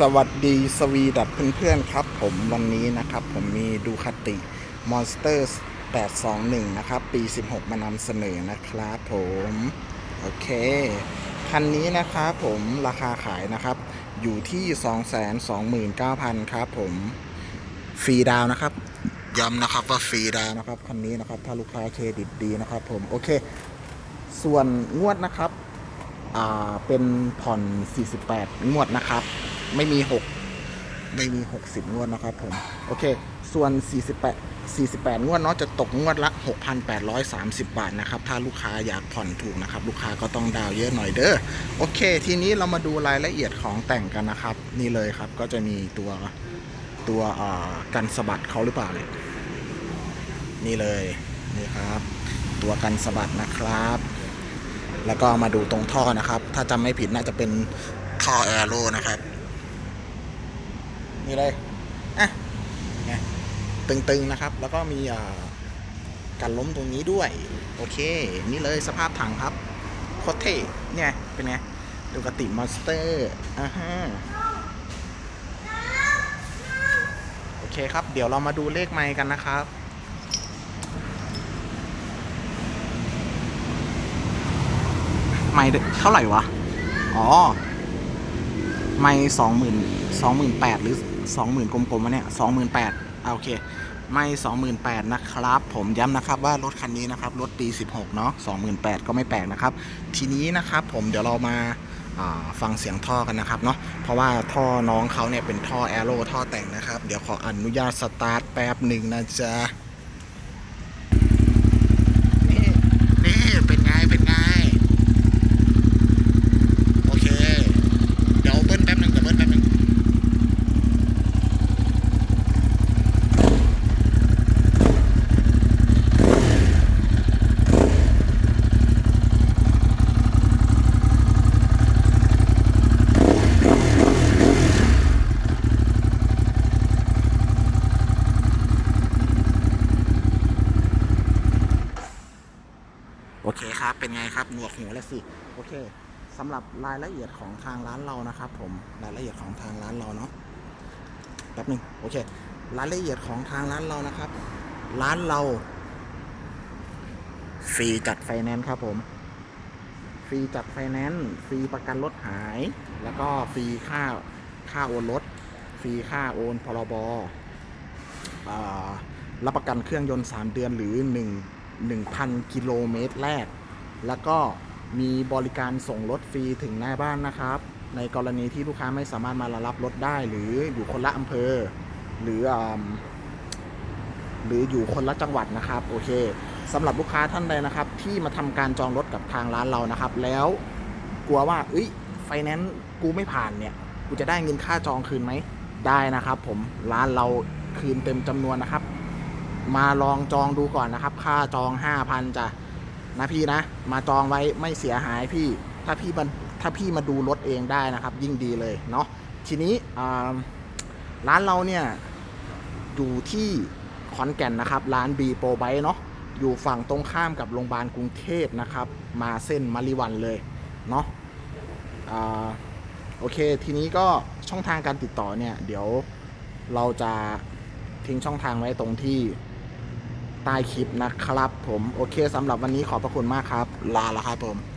สวัสดีสวีดัตเพื่อนๆครับ ผมวันนี้นะครับผมมีดูคาติ Monster 821 นะครับ ปี 16 มานำเสนอนะครับผม โอเค คันนี้นะครับผมราคาขายนะครับ อยู่ที่ 229,000 ครับผมฟรีดาวนะครับย้ำนะครับว่าฟรีดาวน์นะครับ คันนี้นะครับ ถ้าลูกค้าเครดิตดีนะครับผม โอเค ส่วนงวดนะครับอ่าเป็นผ่อน 48 งวดนะครับ ไม่มี6ไม่มี60งวดนะครับผม โอเค ส่วน48 48งวดเนาะจะตกงวดละ6,830บาทนะครับ ถ้าลูกค้าอยากผ่อนถูกนะครับ ลูกค้าก็ต้องดาวเยอะหน่อยเด้อ โอเค ทีนี้เรามาดูรายละเอียดของแต่งกันนะครับ นี่เลยครับ ก็จะมีตัวตัวกันสะบัดเขาหรือเปล่าเนี่ย นี่เลยนี่ครับ ตัวกันสะบัดนะครับ แล้วก็มาดูตรงท่อนะครับ ถ้าจำไม่ผิดน่าจะเป็นท่อแอโร่นะครับ นี่เลยอะไงตึงๆนะครับ แล้วก็มีอ่ากันล้มตรงนี้ด้วย โอเค นี่เลยสภาพถังครับโคตรเท่เนี่ย เป็นไงดูกติมอนสเตอร์อ่าฮะโอเคครับ เดี๋ยวเรามาดูเลขไมค์กันนะครับไม่เท่าไหร่วะ อ๋อ ไม่สองหมื่นสองหมื่นแปดหรือ สองหมื่นกลมๆวะเนี่ยสองหมื่นแปดโอเค ไม่สองหมื่นแปดนะครับ ผมย้ำนะครับว่ารถคันนี้นะครับ รถปีสิบหกเนาะสองหมื่นแปดก็ไม่แปลกนะครับ ทีนี้นะครับผมเดี๋ยวเรามาฟังเสียงท่อกันนะครับเนาะเพราะว่าท่อน้องเขาเนี่ยเป็นท่อแอโร่ท่อแต่งนะครับ เดี๋ยวขออนุญาตสตาร์ทแป๊บหนึ่งนะจ๊ะ นี่นี่เป็นไง เป็นไง โอเค เดี๋ยวเบิ้ลแป๊บหนึ่งเดี๋ยวเบิ้ลแป๊บหนึ่งโอ เคครับ เป็นไงครับ หนวกหูแล้วสิ โอเคสำหรับรายละเอียดของทางร้านเรานะครับ ผมรายละเอียดของทางร้านเราเนาะแป๊บหนึ่งโอเค รายละเอียดของทางร้านเรานะครับ ร้านเราฟรีจัดไฟแนนซ์ครับผมฟรีจัดไฟแนนซ์ฟรีประกันรถหาย แล้วก็ฟรีค่าค่าโอนรถฟรีค่าโอนพรบรับประกันเครื่องยนต์ 3 เดือนหรือ 1 1,000 กิโลเมตรแรก แล้วก็มีบริการส่งรถฟรีถึงหน้าบ้านนะครับ ในกรณีที่ลูกค้าไม่สามารถมารับรถได้ หรืออยู่คนละอำเภอ หรืออหรืออยู่คนละจังหวัดนะครับโอเคสำหรับลูกค้าท่านใดนะครับ ที่มาทำการจองรถกับทางร้านเรานะครับ แล้วกลัวว่าเอ้ยไฟแนนซ์กูไม่ผ่านเนี่ยกูจะได้เงินค่าจองคืนไหมได้นะครับ ผมร้านเราคืนเต็มจำนวนนะครับ มาลองจองดูก่อนนะครับ ค่าจอง5,000จ้ะนะพี่นะ มาจองไว้ไม่เสียหายพี่ ถ้าพี่มันถ้าพี่มาดูรถเองได้นะครับ ยิ่งดีเลยเนาะทีนี้ร้านเราเนี่ยอยู่ที่ขอนแก่นนะครับ ร้านบีโปรไบเนาะอยู่ฝั่งตรงข้ามกับโรงพยาบาลกรุงเทพนะครับ มาเส้นมาริวันเลยเนาะอ่าโอเค ทีนี้ก็ช่องทางการติดต่อเนี่ย เดี๋ยวเราจะทิ้งช่องทางไว้ตรงที่ ใต้คลิปนะครับผมโอเคสำหรับวันนี้ขอบพระคุณมากครับ ลาแล้วครับผม